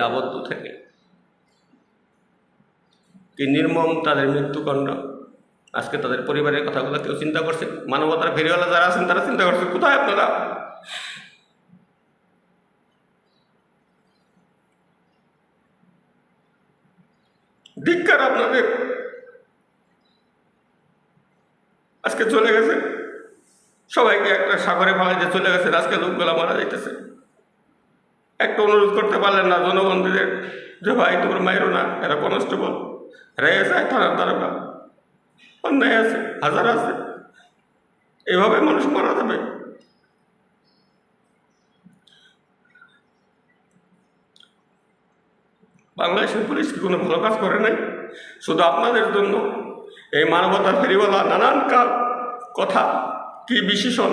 আবদ্ধ থাকে। কি নির্মম তাদের মৃত্যুকাণ্ড আজকে তাদের পরিবারের কথাগুলো কেউ চিন্তা করছে? মানবতার ফেরিওয়ালা যারা আছেন, তারা চিন্তা করছে, কোথায় আপনারা? ধিক্কার আপনাদের। আজকে চলে গেছে। সবাইকে একটা সাগরে ফালাইতে চলে গেছে। আজকে লোকগুলা মারা যাইতেছে। একটা অনুরোধ করতে পারলেন না জনবন্ধুদের যে ভাই তোমরা মাইরো না, এরা কনস্টেবল। রেগে যায় থানার তারকা অন্যায় আছে, হাজার আছে। এভাবে মানুষ মারা যাবে। বাংলাদেশের পুলিশ কি কোনো ভালো কাজ করে নাই? শুধু আপনাদের জন্য। এই মানবতা ফেরিওয়ালা নানান কথা, কি বিশেষণ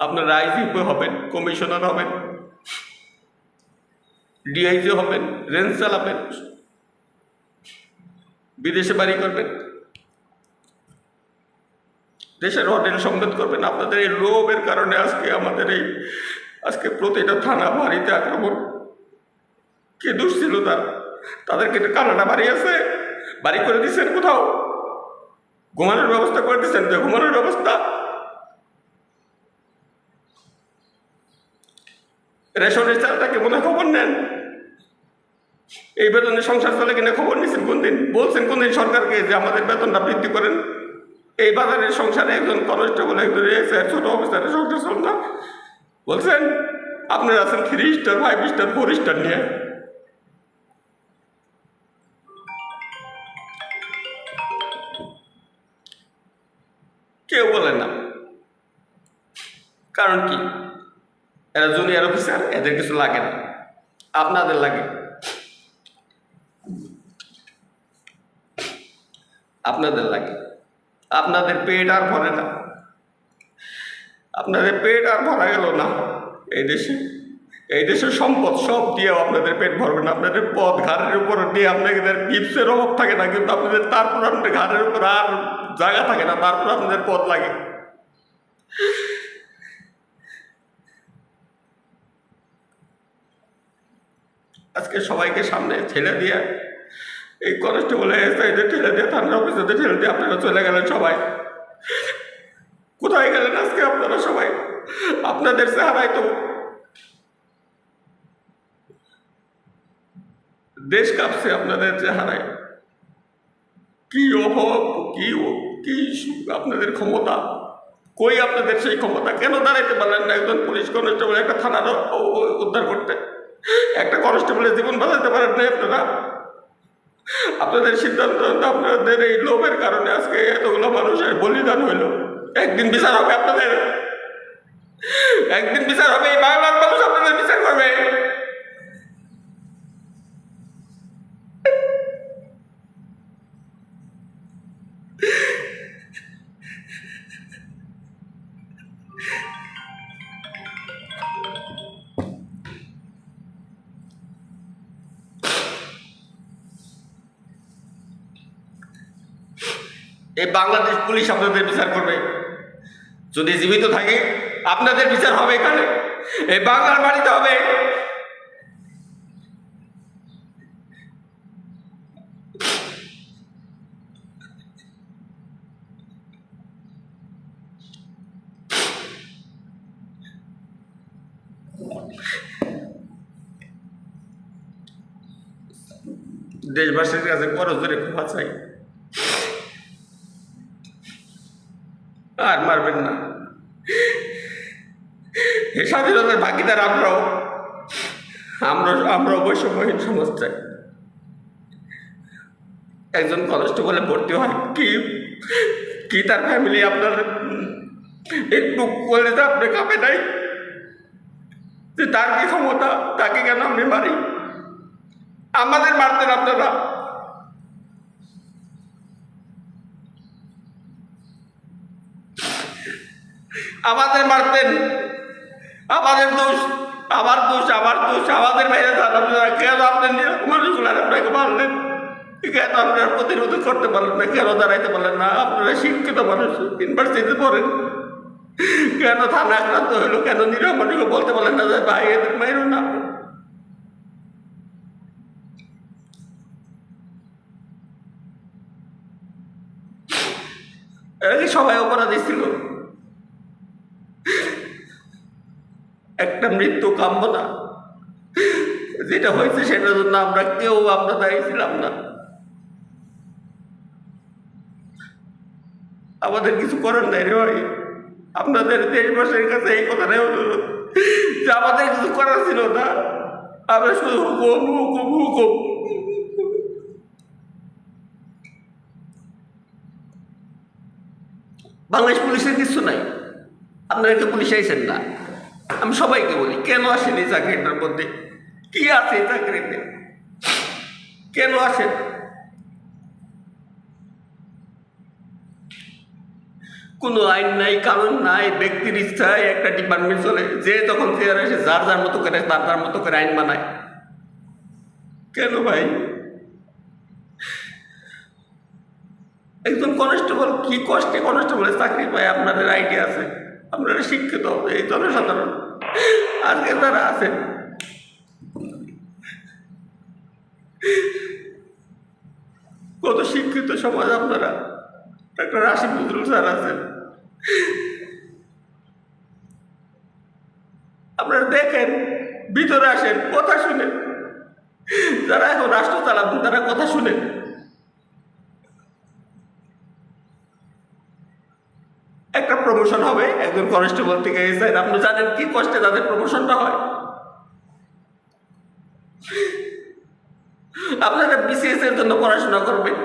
আপনারা আইজিপি হবেন, কমিশনার হবেন, ডিআইজি হবেন, রেঞ্জ চালাবেন, বিদেশে বাড়ি করবেন, দেশের হোটেল সংবাদ করবেন। আপনাদের এই লোভের কারণে আজকে আমাদের এই, আজকে প্রতিটা থানা বাড়িতে আক্রমণ। কে দোষ ছিল তার তাদেরকে কানাডা বাড়ি আছে, বাড়ি করে দিচ্ছেন কোথাও? ঘুমানোর ব্যবস্থা করে দিচ্ছেন তো ঘুমানোর ব্যবস্থা? রেশনের চালটাকে মনে হয় খবর নেন? এই বেতনে সংসার চলে কিনা খবর নিয়েছেন কোন দিন? বলছেন কোন দিন সরকারকে যে আমাদের বেতনটা বৃদ্ধি করেন? এই বাজারের সংসারে একজন কনস্টেবল, একজন ছোট অফিসারের সংসার চল না বলছেন, আপনারা আছেন three star five star four star নিয়ে। কেউ বলে না। কারণ কি? এরা জুনিয়র অফিসার, এদের কিছু লাগে না। আপনাদের লাগে। আপনাদের লাগে। আপনাদের পেট আর ভরে না। আপনাদের পেট আর ভরা গেল না। এই দেশে, এই দেশের সম্পদ সব দিয়েও আপনাদের পেট ভরবে না। আপনাদের পথ ঘাড়ের উপর দিয়ে আপনাদের গিপসের অভাব থাকে না, কিন্তু আপনাদের তারপর আপনাদের ঘাড়ের উপর আর জায়গা থাকে না, তারপর আপনাদের পথ লাগে। আজকে সবাইকে সামনে ঠেলে দিয়ে এই কনস্টেবল এসআইদের ঠেলে দিয়ে থানার অফিসারদের ঠেলে দিয়ে আপনারা চলে গেলেন সবাই। কোথায় গেলেন আজকে আপনারা সবাই? আপনাদের চেহারায় তো দেশ কাঁপছে আপনাদের চেহারায়। কি অভাব, কি কি আপনাদের ক্ষমতা? কই আপনাদের সেই ক্ষমতা? কেন দাঁড়াইতে পারলেন না একজন পুলিশ কনস্টেবল একটা থানার উদ্ধার করতে? একটা কনস্টেবলের জীবন বাঁচাতে পারেন না আপনারা। আপনাদের সিদ্ধান্ত আপনাদের এই লোভের কারণে আজকে এতগুলো মানুষের বলিদান হইল। একদিন বিচার হবে আপনাদের। একদিন বিচার হবে, এই বাংলার মানুষ আপনাদের বিচার করবে। এই বাংলাদেশ পুলিশ আপনাদের বিচার করবে। যদি জীবিত থাকে, আপনাদের বিচার হবে এখানে। এই বাংলার বাড়িতে হবে। দেশবাসীর কাছে খরচ ধরে ক্ষমা চাই। আর মারবেন না। স্বাধীনতার ভাগিদার আমরাও। আমরা আমরা বৈষম্যহীন চাই একজন কনস্টেবলে ভর্তি হয় কি কি তার ফ্যামিলি আপনার? একটু তো আপনি কাঁপে নাই। যে তার কি ক্ষমতা, তাকে কেন আপনি মারি? আমাদের মারতেন আপনারা। আমাদের মারতেন। আমাদের দোষ, আমার দোষ আমার দোষ, আমাদের বাইরে কেন আপনার মারলেন। প্রতিরোধ করতে পারলেন না? কেন দাঁড়াইতে পারলেন না? আপনারা শিক্ষিত মানুষ, ইউনিভার্সিটিতে পড়েন। কেন থানা আক্রান্ত হইল কেন নিরহ বলতে পারলেন না যে, ভাই, এদের মাইর না। সবাই অপরাধী ছিল। একটা মৃত্যু কাম্য না যেটা হয়েছে সেটার জন্য আমরা কেউ আমরা দায়ী ছিলাম না। আমাদের কিছু করার নাই রে ভাই। আপনাদের দেশবাসীর কাছে এই কথাটাই অনুরোধ যে আমাদের কিছু করার ছিল না। আমরা শুধু হুকুম হুকুম হুকুম। বাংলাদেশ পুলিশের কিছু নাই। আপনারা কি পুলিশ আইছেন না? আমি সবাইকে বলি, কেন আসেন এই চাকরিটার মধ্যে? কি আছে এই চাকরিতে? কেন আসেন? কোনো আইন নাই, কানুন নাই, ব্যক্তির ইচ্ছায় একটা ডিপার্টমেন্ট চলে, যে তখন চেয়ার এসে যার যার মতো করে, তার তার মতো করে আইন বানায়। কেন ভাই? একজন কনস্টেবল কি কষ্টে কনস্টেবলের চাকরি পায় আপনাদের আইডিয়া আছে? আপনারা শিক্ষিত হবে এই জনসাধারণ। আজকে যারা আছেন, কত শিক্ষিত সমাজ আপনারা? ডাক্তার রাশিদ নজরুল স্যার আছেন। আপনারা দেখেন, ভিতরে আসেন, কথা শুনেন। যারা এখন রাষ্ট্র চালাবেন, তারা কথা শুনেন একটা প্রমোশন হবে, একজন কনস্টেবল থেকে এসে, আপনি জানেন কি কষ্টে তাদের প্রমোশনটা হয়? আপনারা বিসিএস এর জন্য পড়াশোনা করবেন